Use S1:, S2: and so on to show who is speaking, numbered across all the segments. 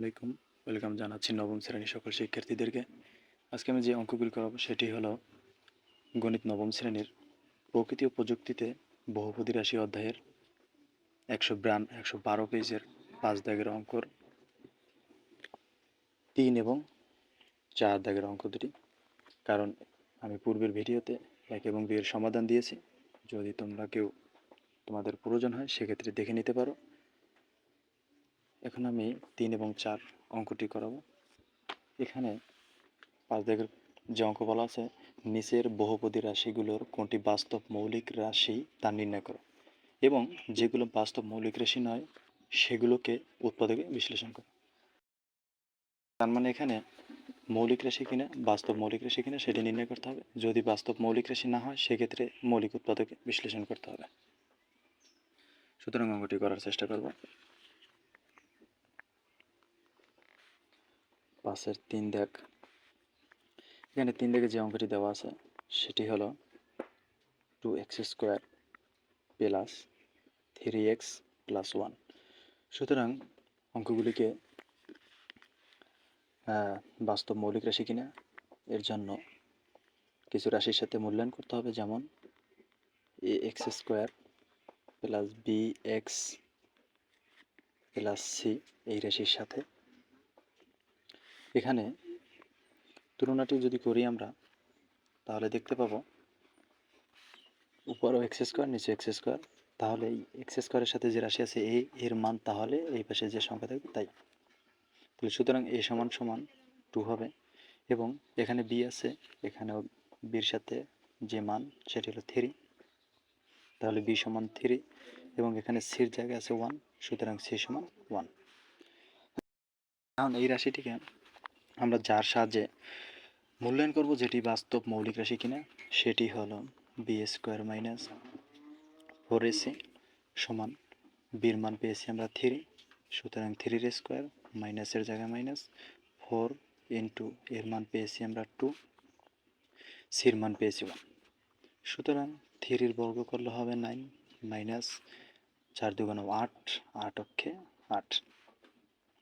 S1: আলাইকুম। ওয়েলকাম জানাচ্ছি নবম শ্রেণির সকল শিক্ষার্থীদেরকে। আজকে আমি যে অঙ্কগুলি করাবো সেটি হলো গণিত নবম শ্রেণির প্রকৃতি ও প্রযুক্তিতে বহুপদী রাশি অধ্যায়ের একশো ব্রান একশো বারো পেজের পাঁচ দাগের অঙ্কর তিন এবং চার দাগের অঙ্ক দুটি। কারণ আমি পূর্বের ভিডিওতে এক এবং দুইয়ের সমাধান দিয়েছি। যদি তোমরা কেউ তোমাদের প্রয়োজন হয়, সেক্ষেত্রে দেখে নিতে পারো। এখন আমি তিন এবং চার অঙ্কটি করাবো। এখানে পাঁচ দাগের যে অঙ্ক বলা আছে, নিচের বহুপদী রাশিগুলোর কোনটি বাস্তব মৌলিক রাশি তা নির্ণয় করো এবং যেগুলো বাস্তব মৌলিক রাশি নয়, সেগুলোকে উৎপাদকে বিশ্লেষণ করো। তার মানে এখানে মৌলিক রাশি কিনা, বাস্তব মৌলিক রাশি কিনা সেটি নির্ণয় করতে হবে। যদি বাস্তব মৌলিক রাশি না হয়, সেক্ষেত্রে মৌলিক উৎপাদকে বিশ্লেষণ করতে হবে। সুতরাং অঙ্কটি করার চেষ্টা করব। পাশের তিন দেখ এখানে তিন দেখে যে অঙ্কটি দেওয়া আছে, সেটি হলো two x square plus three x plus one সুতরাং অঙ্কগুলিকে বাস্তব মৌলিক রাশি কিনা, এর জন্য কিছু রাশির সাথে মূল্যায়ন করতে হবে, যেমন a x square plus b x plus c এই রাশির সাথে। এখানে তুলনাটি যদি করি আমরা, তাহলে দেখতে পাবো উপরও এক্স স্কোয়ার নিচে এক্স স্কোয়ার তাহলে এই এক্স স্কোয়ারের সাথে যে রাশি আছে এ, এর মান তাহলে এই পাশে যে সংখ্যা থাকবে তাই। তাহলে সুতরাং এ সমান সমান টু হবে এবং এখানে বি আছে, এখানেও বির সাথে যে মান সেটি হলো থ্রি তাহলে বি সমান থ্রি এবং এখানে সির জায়গায় আছে ওয়ান সুতরাং সি সমান ওয়ান এখন এই রাশিটিকে আমরা যার সাহায্যে মূল্যায়ন করব, যেটি বাস্তব মৌলিক রাশি কিনা, সেটি হলো b square minus four a c সমান বির মান পেয়েছি আমরা থ্রি সুতরাং থ্রির স্কোয়ার মাইনাসের জায়গায় মাইনাস ফোর ইন্টু এর মান পেয়েছি আমরা টু সির মান পেয়েছি ওয়ান সুতরাং থ্রির বর্গ করলে হবে নাইন মাইনাস চার দুগুণ আট আট অক্ষে আট।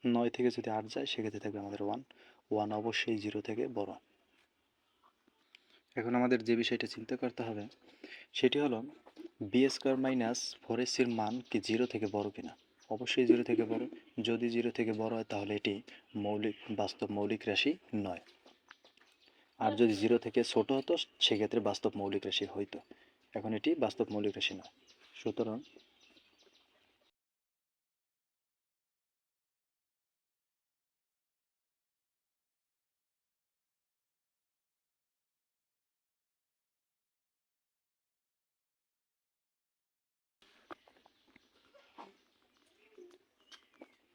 S1: নয় থেকে যদি আট যায়, সেক্ষেত্রে থাকবে আমাদের ওয়ান ওয়ান অবশ্যই জিরো থেকে বড়। এখন আমাদের যে বিষয়টা চিন্তা করতে হবে, সেটি হলো বি স্কোয়ার মাইনাস ফোর এসির মান কি জিরো থেকে বড় কিনা? অবশ্যই জিরো থেকে বড়। যদি জিরো থেকে বড় হয়, তাহলে এটি মৌলিক, বাস্তব মৌলিক রাশি নয়। আর যদি জিরো থেকে ছোট হতো, সেক্ষেত্রে বাস্তব মৌলিক রাশি হইতো। এখন এটি বাস্তব মৌলিক রাশি নয়। সুতরাং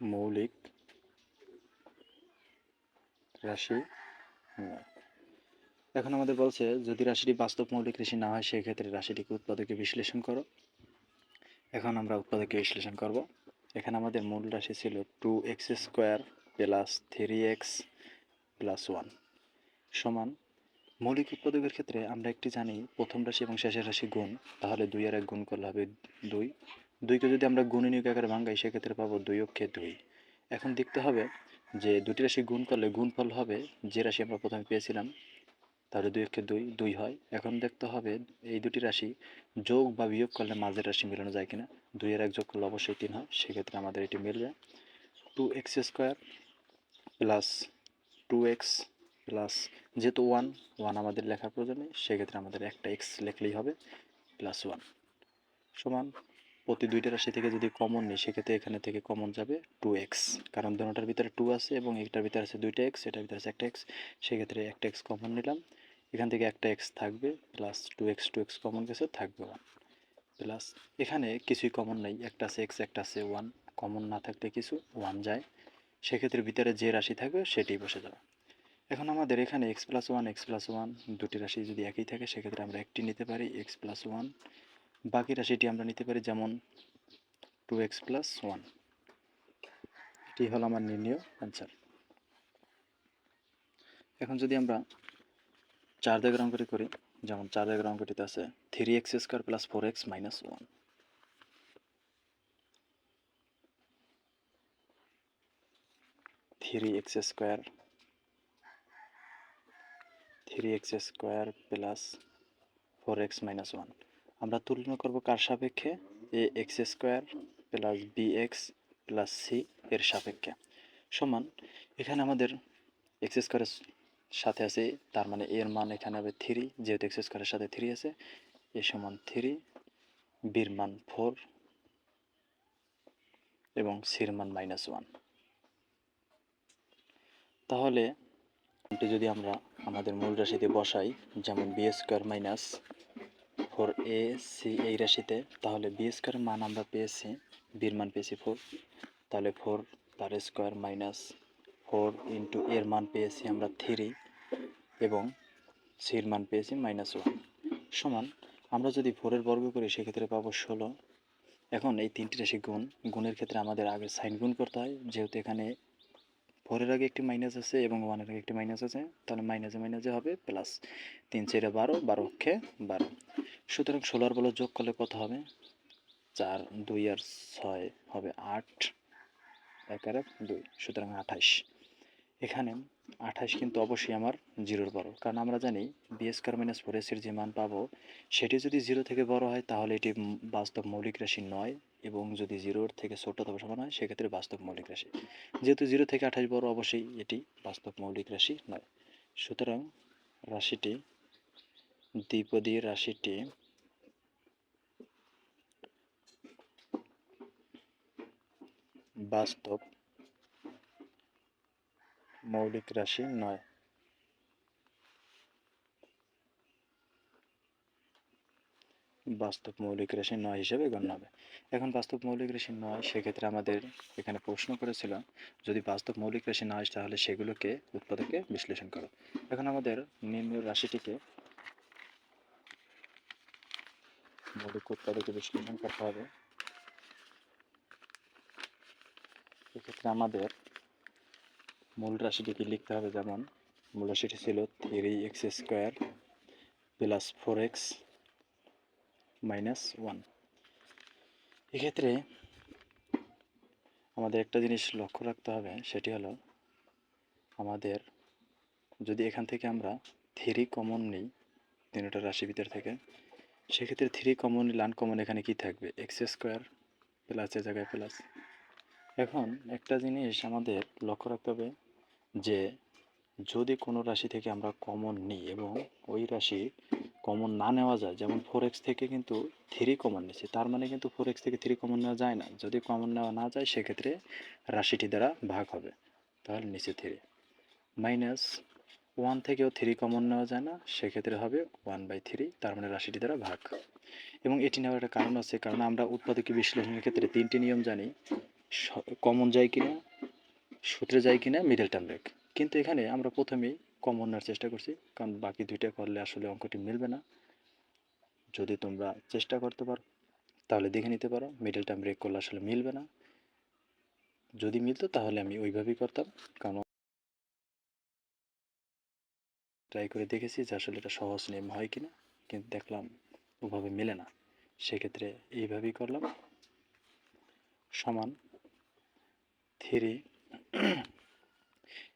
S1: মৌলিক রাশি নয়। এখন আমাদের বলছে, যদি রাশিটি বাস্তব মৌলিক রাশি না হয়, সেক্ষেত্রে রাশিটিকে উৎপাদকে বিশ্লেষণ করো। এখন আমরা উৎপাদকে বিশ্লেষণ করব। এখানে আমাদের মূল রাশি ছিল two x square plus three x plus one সমান। মৌলিক উৎপাদকের ক্ষেত্রে আমরা একটি জানি, প্রথম রাশি এবং শেষের রাশি গুণ, তাহলে দুই আর এক গুণ করলে হবে দুই। দুইকে যদি আমরা গুণনীয়ক আকারে ভাঙ্গাই সেক্ষেত্রে পাবো দুই অক্ষে দুই। এখন দেখতে হবে যে দুটি রাশি গুণ করলে গুণফল হবে, যে রাশি আমরা প্রথমে পেয়েছিলাম, তাহলে দুই অক্ষে দুই দুই হয়। এখন দেখতে হবে এই দুটি রাশি যোগ বা বিয়োগ করলে মাঝের রাশি মেলানো যায় কিনা। দুই আর এক যোগ করলে অবশ্যই তিন হয়, সেক্ষেত্রে আমাদের এটি মিল যায়। Two x square plus two x plus যেহেতু ওয়ান ওয়ান আমাদের লেখার প্রয়োজন নেই, সেক্ষেত্রে আমাদের একটা এক্স লিখলেই হবে প্লাস ওয়ান সমান প্রতি দুইটা রাশি থেকে যদি কমন নিই, সেক্ষেত্রে এখানে থেকে কমন যাবে টু এক্স কারণ দুটার ভিতরে টু আছে এবং একটার ভিতরে আছে দুইটা এক্স এটার ভিতরে আছে একটা এক্স সেক্ষেত্রে একটা এক্স কমন নিলাম। এখান থেকে একটা এক্স থাকবে plus two x two x common গেছে থাকবে ওয়ান প্লাস এখানে কিছুই কমন নেই, একটা আছে এক্স একটা আছে ওয়ান কমন না থাকলে কিছু ওয়ান যায়। সেক্ষেত্রে ভিতরে যে রাশি থাকবে সেটি বসে যাবে। এখন আমাদের এখানে x plus one x plus one দুটি রাশি যদি একই থাকে, সেক্ষেত্রে আমরা একটি নিতে পারি এক্স প্লাস ওয়ান বাকি রাশিটি আমরা নিতে পারি যেমন টু এক্স প্লাস ওয়ান এটি হলো আমার নির্ণয় অ্যান্সার এখন যদি আমরা চার দাগের অঙ্কটি করি যেমন চার দাগের অঙ্কটিতে আছে three x square plus four x minus one three x square three x square plus four x minus one আমরা তুলনা করব কার সাপেক্ষে? A, x square plus b x plus c এর সাপেক্ষে। সমান, এখানে আমাদের এক্স স্কোয়ারের সাথে আছে, তার মানে এর মান এখানে হবে থ্রি যেহেতু এক্স স্কোয়ারের সাথে থ্রি আছে। এ সমান থ্রি বির মান ফোর এবং সির মান মাইনাস ওয়ান তাহলে যদি আমরা আমাদের মূল রাশিতে বসাই, যেমন b square minus four a c এই রাশিতে, তাহলে বি স্কোয়ার মান আমরা পেয়েছি বির মান পেয়েছি ফোর তাহলে ফোর তার স্কোয়ার মাইনাস ফোর ইন্টু এর মান পেয়েছি আমরা থ্রি এবং সির মান পেয়েছি মাইনাস ওয়ান সমান, আমরা যদি ফোরের বর্গ করি, সেক্ষেত্রে পাবো ষোলো। এখন এই তিনটি রাশি গুণ, গুণের ক্ষেত্রে আমাদের আগে সাইন গুণ করতে হয়, যেহেতু এখানে ফোরের আগে একটি মাইনাস আছে এবং ওয়ানের আগে একটি মাইনাস আছে, তাহলে মাইনাসে মাইনাসে হবে প্লাস তিন চারে বারো বারো অক্ষে বারো। সুতরাং ষোলো আর বলো যোগ করলে কত হবে? চার, দুই আর ছয় হবে আট, এক আর এক, দুই, সুতরাং আঠাশ এখানে আঠাশ কিন্তু অবশ্যই আমার জিরোর বড়, কারণ আমরা জানি বি স্কোয়ার মাইনাস ফোর এসের যে মান পাবো, সেটি যদি জিরো থেকে বড় হয়, তাহলে এটি বাস্তব মৌলিক রাশি নয়। এবং যদি জিরোর থেকে ছোট অথবা সমান হয়, সেক্ষেত্রে বাস্তব মৌলিক রাশি। যেহেতু জিরো থেকে আঠাশ বড়, অবশ্যই এটি বাস্তব মৌলিক রাশি নয়। সুতরাং রাশিটি, দ্বিপদী রাশিটি বাস্তব মৌলিক রাশি নয়। বাস্তব মৌলিক রাশি নয় হিসেবে গণ্য হবে। এখন বাস্তব মৌলিক রাশি নয়, সেক্ষেত্রে আমাদের এখানে প্রশ্ন করেছিল, যদি বাস্তব মৌলিক রাশি নয়, তাহলে সেগুলোকে উৎপাদকে বিশ্লেষণ করো। এখন আমাদের নিম্ন রাশিটিকে মৌলিক উৎপাদকে বিশ্লেষণ করতে হবে। এক্ষেত্রে আমাদের মূল রাশিটিকে লিখতে হবে, যেমন মূল রাশিটি ছিল three x square plus four x minus one এক্ষেত্রে আমাদের একটা জিনিস লক্ষ্য রাখতে হবে, সেটি হলো আমাদের যদি এখান থেকে আমরা থ্রি কমন নিই, তিনটা রাশি ভিতর থেকে, সেক্ষেত্রে থ্রি কমন নিলে আনকমন এখানে কি থাকবে? এক্স স্কোয়ার প্লাসের জায়গায় প্লাস এখন একটা জিনিস আমাদের লক্ষ্য রাখতে হবে যে, যদি কোনো রাশি থেকে আমরা কমন নিই এবং ওই রাশি কমন না নেওয়া যায়, যেমন ফোর এক্স থেকে কিন্তু থ্রি কমন নিচ্ছে, তার মানে কিন্তু ফোর এক্স থেকে থ্রি কমন নেওয়া যায় না। যদি কমন নেওয়া না যায়, সেক্ষেত্রে রাশিটি দ্বারা ভাগ হবে, তাহলে নিচে থ্রি মাইনাস ওয়ান থেকেও থ্রি কমন নেওয়া যায় না, সেক্ষেত্রে হবে ওয়ান বাই থ্রি তার মানে রাশিটি দ্বারা ভাগ। এবং এটি নেওয়ার একটা কারণ আছে, কারণ আমরা উৎপাদকী বিশ্লেষণের ক্ষেত্রে তিনটি নিয়ম জানি কমন যায় কিনা, সূত্রে যায় কিনা মিডল টার্ম ব্রেক কিন্তু এখানে আমরা প্রথমেই কমন চেষ্টা করছি, কারণ বাকি দুইটা করলে আসলে অঙ্কটি মিলবে না। যদি তোমরা চেষ্টা করতে পারো, তাহলে দেখে নিতে পারো মিডল টার্ম ব্রেক করলে আসলে মিলবে না। যদি মিলতো তাহলে আমি ওইভাবেই করতাম, কারণ ট্রাই করে দেখেছি যে আসলে এটা সহজ নিয়ম হয় কিনা, কিন্তু দেখলাম ওভাবে মেলে না। সেক্ষেত্রে এইভাবেই করলাম। সমান থ্রি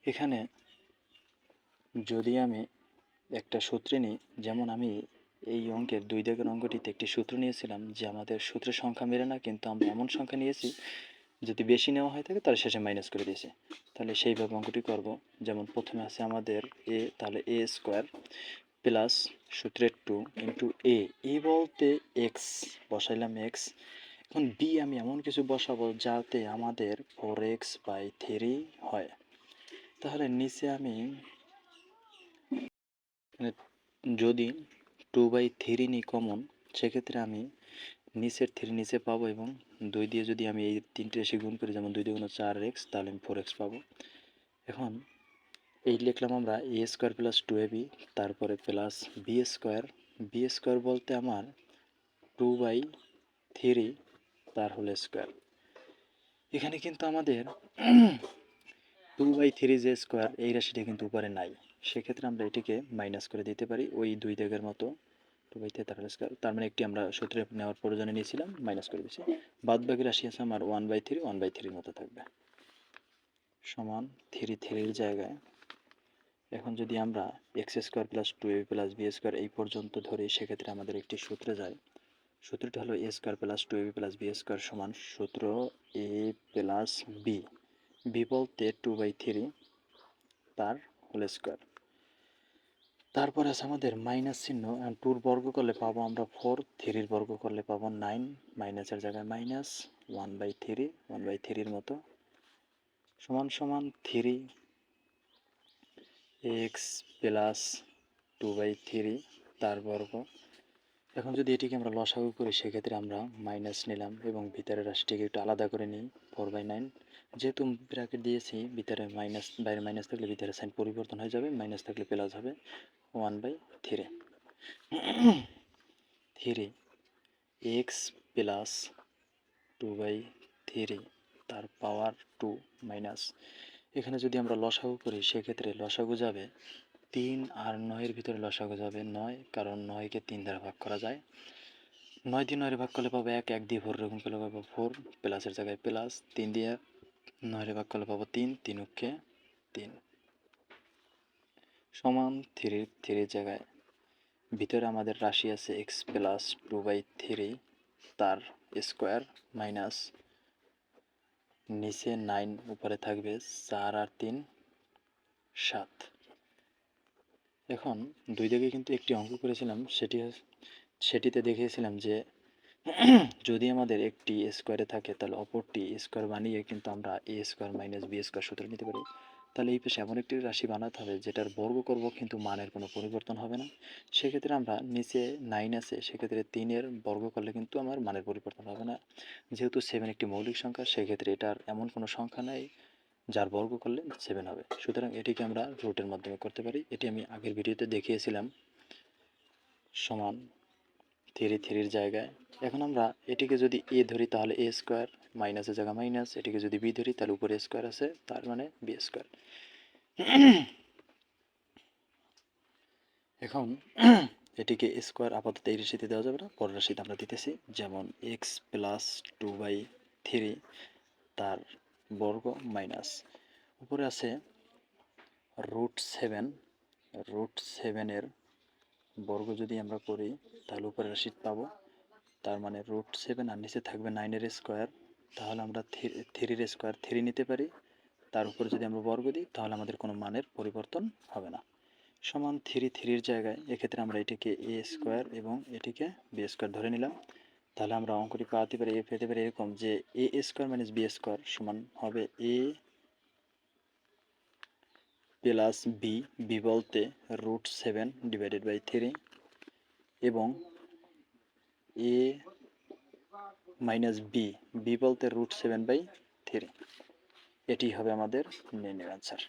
S1: এখানে যদি আমি একটা সূত্রে নিই, যেমন আমি এই অঙ্কের দুই দাগের অঙ্কটিতে একটি সূত্র নিয়েছিলাম যে আমাদের সূত্রের সংখ্যা মেলে না, কিন্তু আমরা এমন সংখ্যা নিয়েছি, যদি বেশি নেওয়া হয় থাকে তাহলে শেষে মাইনাস করে দিয়েছি। তাহলে সেইভাবে অঙ্কটি করব। যেমন প্রথমে আছে আমাদের এ তাহলে এ স্কোয়ার প্লাস সূত্রের টু ইন্টু এ এ বলতে এক্স বসাইলাম এক্স এখন বি আমি এমন কিছু বসাবো যাতে আমাদের ফোর এক্স বাই থ্রি হয়। তাহলে নিচে আমি যদি টু বাই থ্রি নিই কমন সেক্ষেত্রে আমি নিচের থ্রি নিচে পাবো এবং দুই দিয়ে যদি আমি এই তিনটে এসে গুণ করি, যেমন দুই দিয়ে গুণ চার এক্স তাহলে আমি ফোর এক্স পাবো। এখন এই লিখলাম আমরা a square plus two a b তারপরে plus b square b square বলতে আমার টু বাই থ্রি তার হোল স্কোয়ার এখানে কিন্তু আমাদের টু বাই থ্রি যে স্কোয়ার এই রাশিটা কিন্তু উপরে নাই। সেক্ষেত্রে আমরা এটিকে মাইনাস করে দিতে পারি। ওই দুই দাগের মতো টু বাই স্কোয়ার। তার মানে একটি আমরা সূত্রে নেওয়ার প্রয়োজনে নিয়েছিলাম মাইনাস করে দিয়েছি। বাদ বাকি রাশি আছে আমার one by three one by থ্রির মতো থাকবে। সমান থ্রি থ্রির জায়গায়। এখন যদি আমরা x square plus two a plus b square এই পর্যন্ত ধরি, সেক্ষেত্রে আমাদের একটি সূত্রে যায়। সূত্রটা হলো a square plus two a plus b square সমান সূত্র এ প্লাস বি বি বলতে টু বাই থ্রি তার হোল স্কোয়ার। তারপর আছে আমাদের মাইনাস চিহ্ন টুর বর্গ করলে পাবো আমরা ফোর থ্রির বর্গ করলে পাবো নাইন মাইনাসের জায়গায় minus one by three one by থ্রির মতো। সমান সমান three x plus two by three তার বর্গ। এখন যদি এটিকে আমরা লসাগু করি, সেক্ষেত্রে আমরা মাইনাস নিলাম এবং ভিতরের রাশিটিকে একটু আলাদা করে নিই ফোর বাই নাইন যেহেতু ব্র্যাকেট দিয়েছি, ভিতরে মাইনাস বাইরে মাইনাস থাকলে ভিতরে সাইন পরিবর্তন হয়ে যাবে মাইনাস থাকলে প্লাস হবে one by three three x plus two by three তার পাওয়ার টু মাইনাস এখানে যদি আমরা লসাগু করি, সেক্ষেত্রে লসাগু যাবে তিন আর নয়ের ভিতরে লসাগু যাবে নয়, কারণ নয়কে তিন দ্বারা ভাগ করা যায়। নয় দিয়ে নয়ের ভাগ করলে পাবো এক এক দিয়ে ফোর এরকম করলে পাবো ফোর প্লাসের জায়গায় প্লাস তিন দিয়ে নয়ের ভাগ করলে পাবো তিন তিন উকে তিন। সমান থ্রি থ্রির জায়গায়। ভিতরে আমাদের রাশি আছে x plus two by three তার স্কোয়ার মাইনাস নিচে নাইন উপরে থাকবে চার আর তিন, সাত। এখন দুই দিকে কিন্তু একটি অঙ্ক করেছিলাম, সেটি সেটিতে দেখিয়েছিলাম যে যদি আমাদের একটি স্কোয়ারে থাকে, তাহলে অপরটি স্কোয়ার বানিয়ে কিন্তু আমরা a square minus b square সূত্র নিতে পারি। তাহলে এই পেশে এমন একটি রাশি বানাতে হবে, যেটার বর্গ করব কিন্তু মানের কোনো পরিবর্তন হবে না। সেক্ষেত্রে আমরা নিচে নাইন আছে, সেক্ষেত্রে তিনের বর্গ করলে কিন্তু আমার মানের পরিবর্তন হবে না। যেহেতু সেভেন একটি মৌলিক সংখ্যা, সেক্ষেত্রে এটার এমন কোনো সংখ্যা নেই। যার বর্গ করলে সেভেন হবে। সুতরাং এটিকে আমরা রুটের মাধ্যমে করতে পারি। এটি আমি আগের ভিডিওতে দেখিয়েছিলাম। সমান থ্রি থ্রির জায়গায়। এখন আমরা এটিকে যদি এ ধরি, তাহলে এ স্কোয়ার মাইনাসের জায়গা মাইনাস এটিকে যদি বি ধরি, তাহলে উপরে স্কোয়ার আছে। তার মানে বি স্কোয়ার এখন এটিকে স্কোয়ার আপাতত এই রাশিতে দেওয়া যাবে না। পরের রাশিতে আমরা দিতেছি, যেমন x plus two by three তার বর্গ মাইনাস। উপরে আছে রুট সেভেন। রুট সেভেনের বর্গ যদি আমরা করি, তাহলে উপরে রাশি পাবো। তার মানে রুট সেভেন আর নিচে থাকবে নাইনের স্কোয়ার। তাহলে আমরা থ্রির স্কোয়ার থ্রি নিতে পারি। তার উপরে যদি আমরা বর্গ দিই, তাহলে আমাদের কোনো মানের পরিবর্তন হবে না। সমান থ্রি, থ্রির জায়গায়। এক্ষেত্রে আমরা এটিকে এ স্কোয়ার এবং এটিকে বি স্কোয়ার ধরে নিলাম। তাহলে আমরা অঙ্কটি পাওয়াতে পারি পেতে পারি এরকম যে a square minus b square সমান হবে এ প্লাস বি বি বলতে root seven divided by three এবং এ মাইনাস বি বি বলতে রুট সেভেন বাই থ্রি। এটি হবে আমাদের নির্ণয় আনসার